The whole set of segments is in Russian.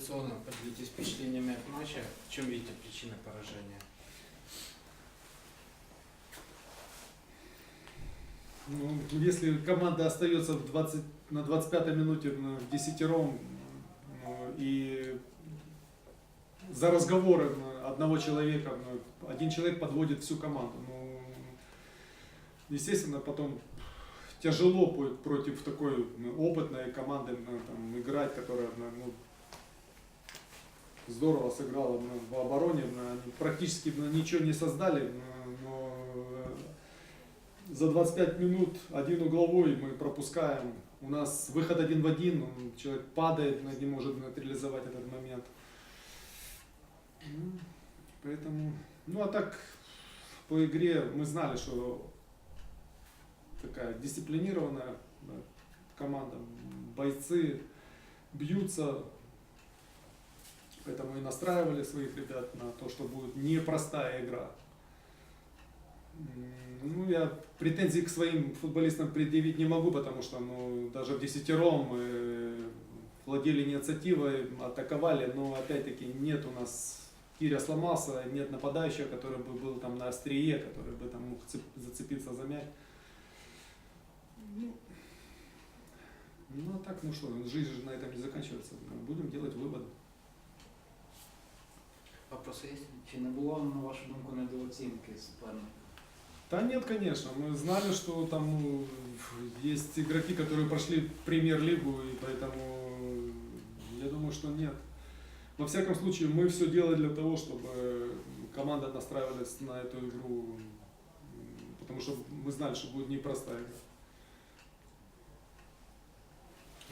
традиционно поделитесь впечатлениями от матча. В чем видите причины поражения? Ну, если команда остается в 20, на 25 минуте ну, в десятером ну, и за разговором одного человека, ну, один человек подводит всю команду. Ну, естественно, потом тяжело против такой ну, опытной команды ну, там, играть, которая ну, здорово сыграла в обороне. практически ничего не создали, но э, за 25 минут один угловой мы пропускаем. У нас выход один в один, человек падает, не может реализовать этот момент. Ну, Поэтому, ну а так по игре мы знали, что такая дисциплинированная да, команда, бойцы бьются, поэтому и настраивали своих ребят на то, что будет непростая игра. Ну, я претензий к своим футболистам предъявить не могу, потому что ну, даже в десятером мы владели инициативой, атаковали, но опять-таки нет у нас Киря сломался, нет нападающего, который бы был там на острие, который бы там мог цеп- зацепиться за мяч. Ну, ну а так, ну что, жизнь же на этом не заканчивается. Будем делать выводы. Вопросы есть? Чи не було, на вашу думку, недооцінки суперника? Да нет, конечно. Мы знали, что там ну, есть игроки, которые прошли премьер-лигу, и поэтому я думаю, что нет. Во всяком случае, мы все делали для того, чтобы команда настраивалась на эту игру, потому что мы знали, что будет непростая игра.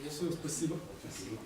Все, спасибо. Спасибо.